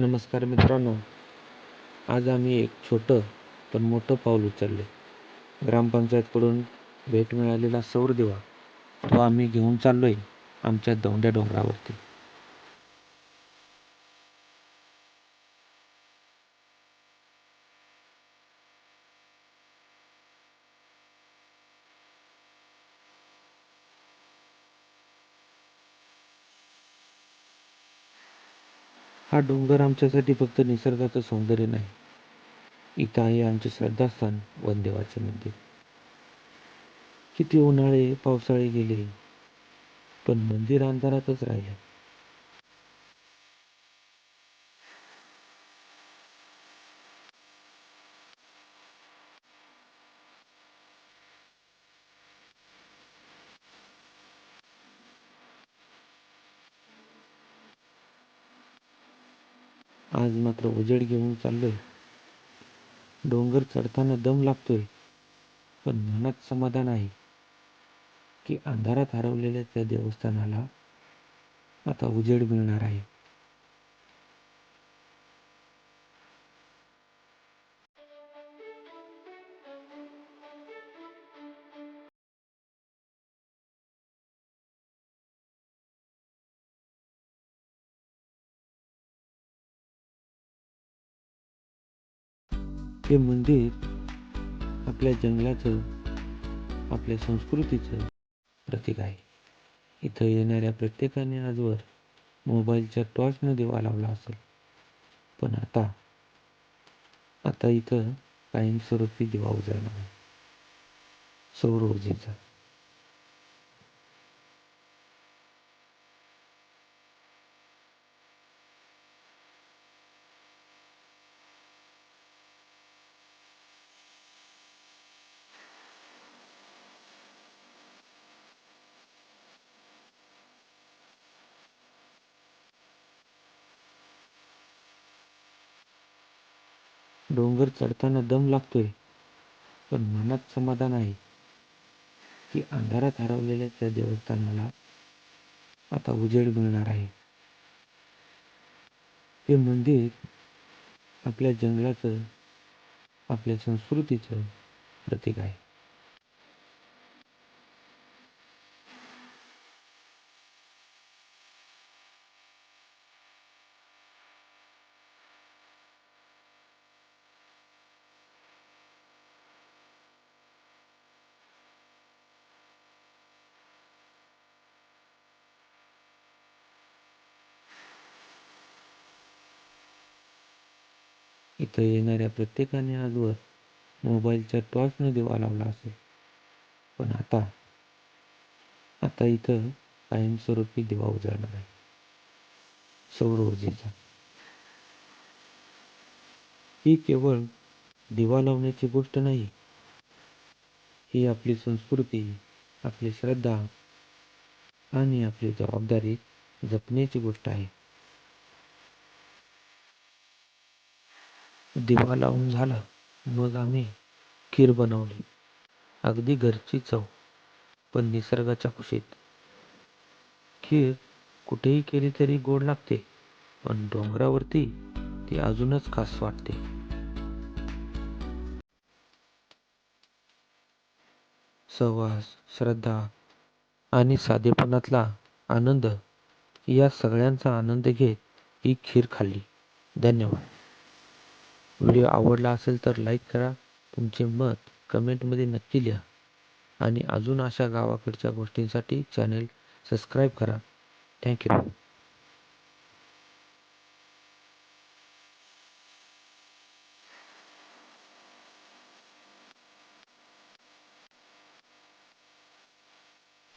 नमस्कार मित्रांनो. आज आम्ही एक छोटं पण मोठं पाऊल उचलले. ग्रामपंचायतकडून भेट मिळालेला सौर दिवा तो आम्ही घेऊन चाललो आहे आमच्या दौंड्या डोंगरावरती. हा डोंगर आमच्यासाठी फक्त निसर्गाचं सौंदर्य नाही. इथं आहे आमचे श्रद्धास्थान वनदेवाचे मंदिर. किती उन्हाळे पावसाळे गेले पण मंदिर अंधारातच राहिलं. आज मात्र उजेड घेऊन चाललोय. डोंगर चढताना दम लागतोय पण मनात समाधान आहे की अंधारात हरवलेल्या त्या देवस्थानाला आता उजेड मिळणार आहे. हे मंदिर आपल्या जंगलाचं आपल्या संस्कृतीचं प्रतीक आहे. इथं येणाऱ्या प्रत्येकाने आजवर मोबाईलच्या टॉर्चनं दिवा लावला असेल. पण आता आता इथं कायमस्वरूपी दिवा उजळणार आहे. सौर ऊर्जेचा. डोंगर चढताना दम लागतोय पण मनात समाधान आहे की अंधारात हरवलेल्या त्या देवस्थानाला आता उजेड मिळणार आहे. हे मंदिर आपल्या जंगलाचं आपल्या संस्कृतीचं प्रतीक आहे. इथं येणाऱ्या प्रत्येकाने आजवर मोबाईलच्या टॉर्चनं दिवा लावला असेल. पण आता आता इथं कायमस्वरूपी दिवा उजळणार आहे. सौर ऊर्जेचा. ही केवळ दिवा लावण्याची गोष्ट नाही ही आपली संस्कृती आपली श्रद्धा आणि आपली जबाबदारी जपण्याची गोष्ट आहे. दिवा लावून झाला. मग आम्ही खीर बनवली. अगदी घरची चव पण निसर्गाच्या कुशीत खीर कुठेही केली तरी गोड लागते पण डोंगरावरती ती अजूनच खास वाटते. सहवास श्रद्धा आणि साधेपणातला आनंद या सगळ्यांचा आनंद घेत ही खीर खाल्ली. धन्यवाद. व्हिडिओ आवडला असेल तर लाईक करा तुमचे मत कमेंटमध्ये नक्की लिहा. आणि अजून अशा गावाकडच्या गोष्टींसाठी चॅनेल सबस्क्राईब करा. थँक्यू.